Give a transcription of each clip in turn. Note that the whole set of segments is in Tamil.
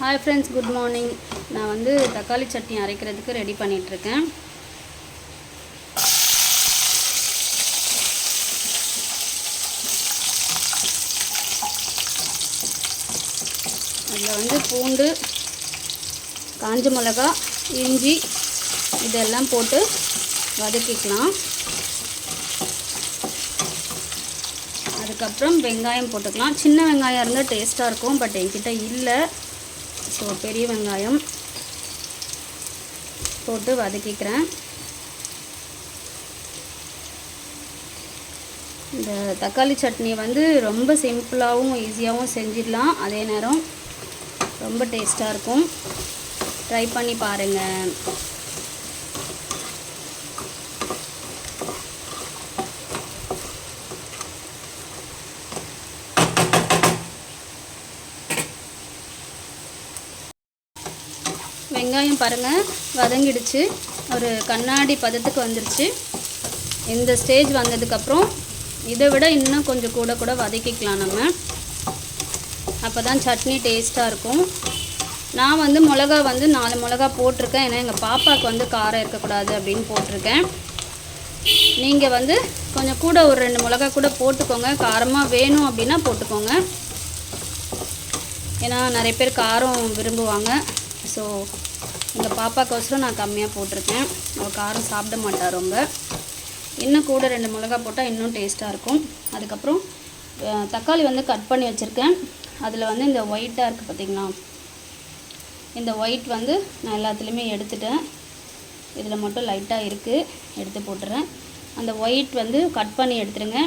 ஹாய் ஃப்ரெண்ட்ஸ் குட் மார்னிங் நான் வந்து தக்காளி சட்னி அரைக்கிறதுக்கு ரெடி பண்ணிகிட்ருக்கேன் அதில் வந்து பூண்டு காஞ்ச மிளகா இஞ்சி இதெல்லாம் போட்டு வதக்கிக்கலாம். அதுக்கப்புறம் வெங்காயம் போட்டுக்கலாம். சின்ன வெங்காயம் இருந்தால் டேஸ்ட்டாக இருக்கும் பட் என்கிட்ட இல்லை. ஸோ பெரிய வெங்காயம் போட்டு வதக்கிக்கிறேன். இந்த தக்காளி சட்னி வந்து ரொம்ப சிம்பிளாகவும் ஈஸியாகவும் செஞ்சிடலாம். அதே நேரம் ரொம்ப டேஸ்ட்டாக இருக்கும். ட்ரை பண்ணி பாருங்கள் வெங்காயம் பாருங்கள் வதங்கிடுச்சு. ஒரு கண்ணாடி பதத்துக்கு வந்துருச்சு. இந்த ஸ்டேஜ் வந்ததுக்கப்புறம் இதை விட இன்னும் கொஞ்சம் கூட கூட வதக்கிக்கலாம் நம்ம. அப்போ தான் சட்னி டேஸ்ட்டாக இருக்கும். நான் வந்து மிளகா வந்து நாலு மிளகா போட்டிருக்கேன். ஏன்னா எங்கள் பாப்பாவுக்கு வந்து காரம் இருக்கக்கூடாது அப்படின்னு போட்டிருக்கேன். நீங்கள் வந்து கொஞ்சம் கூட ஒரு ரெண்டு மிளகா கூட போட்டுக்கோங்க. காரமாக வேணும் அப்படின்னா போட்டுக்கோங்க. ஏன்னா நிறைய பேர் காரம் விரும்புவாங்க. ஸோ எங்கள் பாப்பாக்கோசரம் நான் கம்மியாக போட்டிருக்கேன். அவள் காரம் சாப்பிட மாட்டா ரொம்ப. இன்னும் கூட ரெண்டு மிளகா போட்டால் இன்னும் டேஸ்ட்டாக இருக்கும். அதுக்கப்புறம் தக்காளி வந்து கட் பண்ணி வச்சுருக்கேன். அதில் வந்து இந்த ஒயிட்டாக இருக்குது பார்த்தீங்களா இந்த ஒயிட் வந்து நான் எல்லாத்துலேயுமே எடுத்துட்டேன். இதில் மட்டும் லைட்டாக இருக்குது எடுத்து போட்டுறேன். அந்த ஒயிட் வந்து கட் பண்ணி எடுத்துருங்க.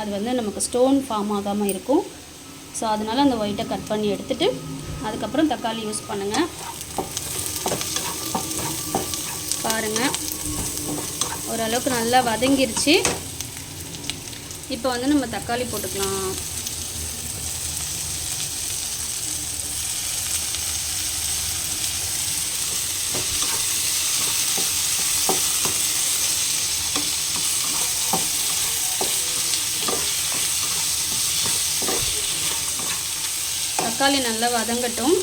அது வந்து நமக்கு ஸ்டோன் ஃபார்ம் ஆகாமல் இருக்கும். ஸோ அதனால் அந்த ஒயிட்டை கட் பண்ணி எடுத்துகிட்டு அதுக்கப்புறம் தக்காளி யூஸ் பண்ணுங்கள் பாருங்கள் ஓரளவுக்கு நல்லா வதங்கிருச்சு. இப்போ வந்து நம்ம தக்காளி போட்டுக்கலாம். தக்காளி நல்லா வதங்கட்டும்.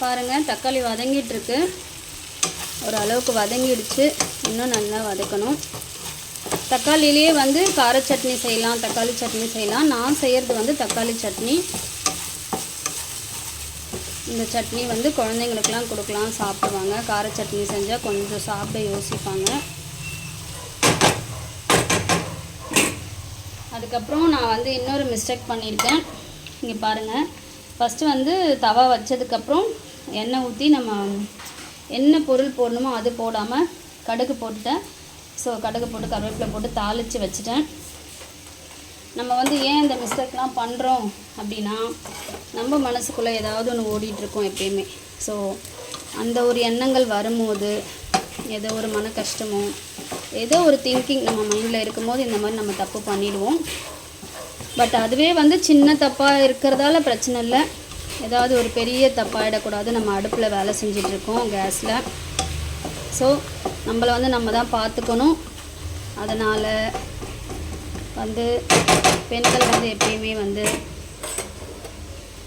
பாருங்கள் தக்காளி வதங்கிட்டுருக்கு. ஓரளவுக்கு ஒரு அளவுக்கு வதங்கிடுச்சு. இன்னும் நல்லா வதக்கணும். தக்காளிலேயே வந்து கார சட்னி செய்யலாம் தக்காளி சட்னி செய்யலாம். நான் செய்கிறது வந்து தக்காளி சட்னி. இந்த சட்னி வந்து குழந்தைங்களுக்கெலாம் கொடுக்கலாம் சாப்பிடுவாங்க. கார சட்னி செஞ்சால் கொஞ்சம் சாப்பிட யோசிப்பாங்க. அதுக்கப்புறம் நான் வந்து இன்னொரு மிஸ்டேக் பண்ணியிருக்கேன். இங்கே பாருங்கள் ஃபஸ்ட்டு வந்து தவா வச்சதுக்கப்புறம் எண்ணெய் ஊற்றி நம்ம என்ன பொருள் போடணுமோ அது போடாமல் கடுகு போட்டுட்டேன். ஸோ கடுகு போட்டு கருவேப்பிலை போட்டு தாளித்து வச்சுட்டேன். நம்ம வந்து ஏன் இந்த மிஸ்டேக்லாம் பண்ணுறோம் அப்படின்னா நம்ம மனசுக்குள்ளே ஏதாவது ஒன்று ஓடிட்டுருக்கோம் எப்பயுமே. ஸோ அந்த ஒரு எண்ணங்கள் வரும்போது ஏதோ ஒரு மன கஷ்டமோ ஏதோ ஒரு திங்கிங் நம்ம மைண்டில் இருக்கும்போது இந்த மாதிரி நம்ம தப்பு பண்ணிடுவோம். பட் அதுவே வந்து சின்ன தப்பாக இருக்கிறதால பிரச்சனை இல்லை. ஏதாவது ஒரு பெரிய தப்பாயிடக்கூடாது. நம்ம அடுப்பில் வேலை செஞ்சிட்ருக்கோம் கேஸில். ஸோ நம்மளை வந்து நம்ம தான் பார்த்துக்கணும். அதனால் வந்து பெண்கள் வந்து எப்பயுமே வந்து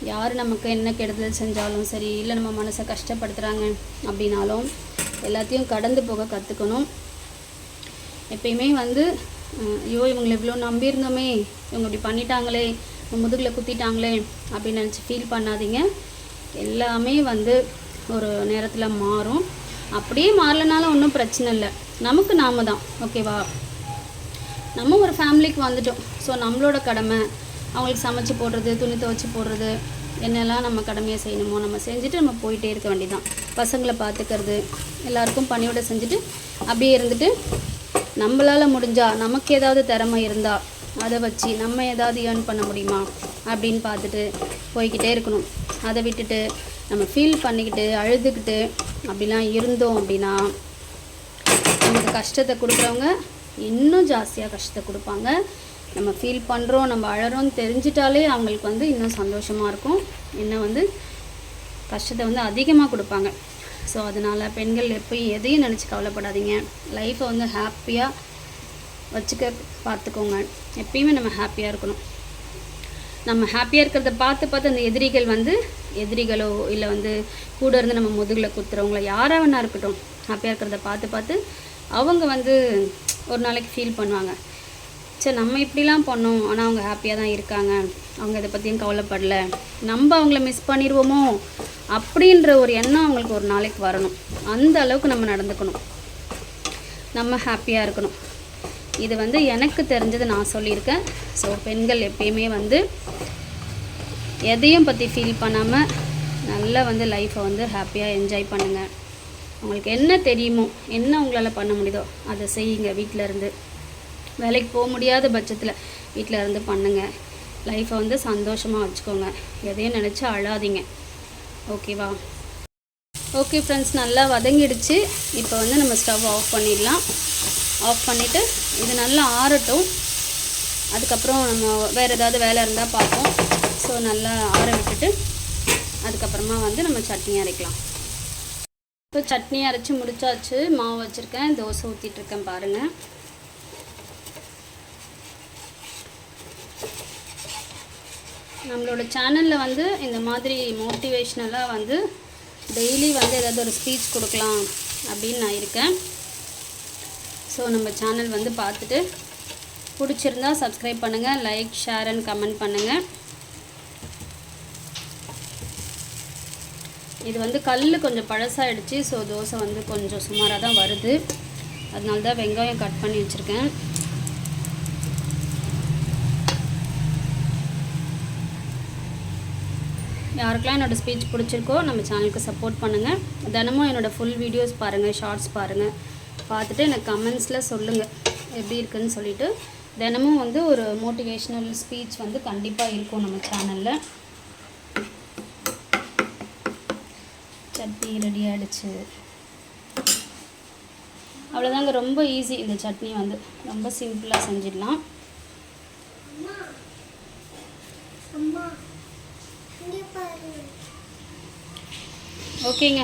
யார் நமக்கு என்ன கெடுதல் செஞ்சாலும் சரி இல்லை நம்ம மனசை கஷ்டப்படுத்துகிறாங்க அப்படின்னாலும் எல்லாத்தையும் கடந்து போக கற்றுக்கணும் எப்பயுமே வந்து ஐயோ இவங்களை இவ்வளோ நம்பியிருந்தோமே இவங்க இப்படி பண்ணிட்டாங்களே முதுகில் குத்திட்டாங்களே அப்படின்னு நினச்சி ஃபீல் பண்ணாதீங்க. எல்லாமே வந்து ஒரு நேரத்தில் மாறும். அப்படியே மாறலனாலும் ஒன்றும் பிரச்சனை இல்லை. நமக்கு நாம தான். ஓகேவா நம்ம ஒரு ஃபேமிலிக்கு வந்துட்டோம். ஸோ நம்மளோட கடமை அவங்களுக்கு சமைச்சு போடுறது துணி துவைச்சி போடுறது என்னெல்லாம் நம்ம கடமையை செய்யணுமோ நம்ம செஞ்சுட்டு நம்ம போயிட்டே இருக்க வேண்டியதான் பசங்களை பார்த்துக்கிறது எல்லாருக்கும் பணியோட செஞ்சுட்டு அப்படியே இருந்துட்டு நம்மளால் முடிஞ்சால் நமக்கு ஏதாவது திறமை இருந்தால் அதை வச்சு நம்ம ஏதாவது ஏர்ன் பண்ண முடியுமா அப்படின்னு பார்த்துட்டு போய்கிட்டே இருக்கணும். அதை விட்டுட்டு நம்ம ஃபீல் பண்ணிக்கிட்டு அழுதுகிட்டு அப்படிலாம் இருந்தோம் அப்படின்னா நமக்கு கஷ்டத்தை கொடுக்குறவங்க இன்னும் ஜாஸ்தியாக கஷ்டத்தை கொடுப்பாங்க. நம்ம ஃபீல் பண்ணுறோம் நம்ம அழறோம்னு தெரிஞ்சிட்டாலே அவங்களுக்கு வந்து இன்னும் சந்தோஷமாக இருக்கும். இன்னும் வந்து கஷ்டத்தை வந்து அதிகமாக கொடுப்பாங்க. ஸோ அதனால் பெண்கள் எப்பயும் எதையும் நினச்சி கவலைப்படாதீங்க. லைஃப்பை வந்து ஹாப்பியாக வச்சுக்க பார்த்துக்கோங்க. எப்பயுமே நம்ம ஹாப்பியாக இருக்கணும். நம்ம ஹாப்பியாக இருக்கிறத பார்த்து பார்த்து அந்த எதிரிகள் வந்து எதிரிகளோ இல்லை வந்து கூட இருந்து நம்ம முதுகில் குத்துறவங்கள யாராக வேணா இருக்கட்டும் ஹாப்பியாக இருக்கிறத பார்த்து பார்த்து அவங்க வந்து ஒரு நாளைக்கு ஃபீல் பண்ணுவாங்க. சரி நம்ம இப்படிலாம் பண்ணோம் ஆனால் அவங்க ஹாப்பியாக தான் இருக்காங்க. அவங்க இதை பற்றியும் கவலைப்படல. நம்ம அவங்கள மிஸ் பண்ணிடுவோமோ அப்படின்ற ஒரு எண்ணம் அவங்களுக்கு ஒரு நாளைக்கு வரணும். அந்த அளவுக்கு நம்ம நடந்துக்கணும். நம்ம ஹாப்பியாக இருக்கணும். இது வந்து எனக்கு தெரிஞ்சது நான் சொல்லியிருக்கேன். ஸோ பெண்கள் எப்பயுமே வந்து எதையும் பற்றி ஃபீல் பண்ணாமல் நல்லா வந்து லைஃப்பை வந்து ஹாப்பியாக என்ஜாய் பண்ணுங்கள் உங்களுக்கு என்ன தெரியுமோ என்ன உங்களால் பண்ண முடியுதோ அதை செய்யுங்க வீட்டில் இருந்து. வேலைக்கு போக முடியாத பட்சத்தில் வீட்டில் இருந்து பண்ணுங்கள் லைஃப்பை வந்து சந்தோஷமாக வச்சுக்கோங்க. எதையும் நினச்சி அழாதீங்க. ஓகேவா ஓகே ஃப்ரெண்ட்ஸ் நல்லா வதங்கிடுச்சு. இப்போ வந்து நம்ம ஸ்டவ் ஆஃப் பண்ணிடலாம். ஆஃப் பண்ணிவிட்டு இது நல்லா ஆறட்டும். அதுக்கப்புறம் நம்ம வேறு ஏதாவது வேலை இருந்தால் பார்ப்போம். ஸோ நல்லா ஆற விட்டுட்டு அதுக்கப்புறமா வந்து நம்ம சட்னி அரைக்கலாம். இப்போ சட்னி அரைச்சி முடிச்சாச்சு. மாவு வச்சுருக்கேன். தோசை ஊற்றிட்டுருக்கேன் பாருங்கள் நம்மளோட சேனலில் வந்து இந்த மாதிரி மோட்டிவேஷ்னலாக வந்து டெய்லி வந்து ஏதாவது ஒரு ஸ்பீச் கொடுக்கலாம் அப்படின்னு நான் இருக்கேன். ஸோ நம்ம சேனல் வந்து பார்த்துட்டு பிடிச்சிருந்தா சப்ஸ்கிரைப் பண்ணுங்கள் லைக் ஷேர் அண்ட் கமெண்ட் பண்ணுங்கள் இது வந்து கல் கொஞ்சம் பழசாகிடுச்சு ஸோ தோசை வந்து கொஞ்சம் சுமாராக தான் வருது. அதனால தான் வெங்காயம் கட் பண்ணி வச்சுருக்கேன். யாருக்கெல்லாம் என்னோடய ஸ்பீச் பிடிச்சிருக்கோ நம்ம சேனலுக்கு சப்போர்ட் பண்ணுங்கள் தினமும் என்னோடய ஃபுல் வீடியோஸ் பாருங்கள் ஷார்ட்ஸ் பாருங்கள் பார்த்துட்டு எனக்கு கமெண்ட்ஸில் சொல்லுங்கள் எப்படி இருக்குன்னு சொல்லிட்டு. தினமும் வந்து ஒரு மோட்டிவேஷ்னல் ஸ்பீச் வந்து கண்டிப்பாக இருக்கும் நம்ம சேனலில் சட்னி ரெடி ஆகிடுச்சு அவ்வளோதாங்க ரொம்ப ஈஸி இந்த சட்னி வந்து. ரொம்ப சிம்பிளாக செஞ்சிடலாம். ஓகேங்க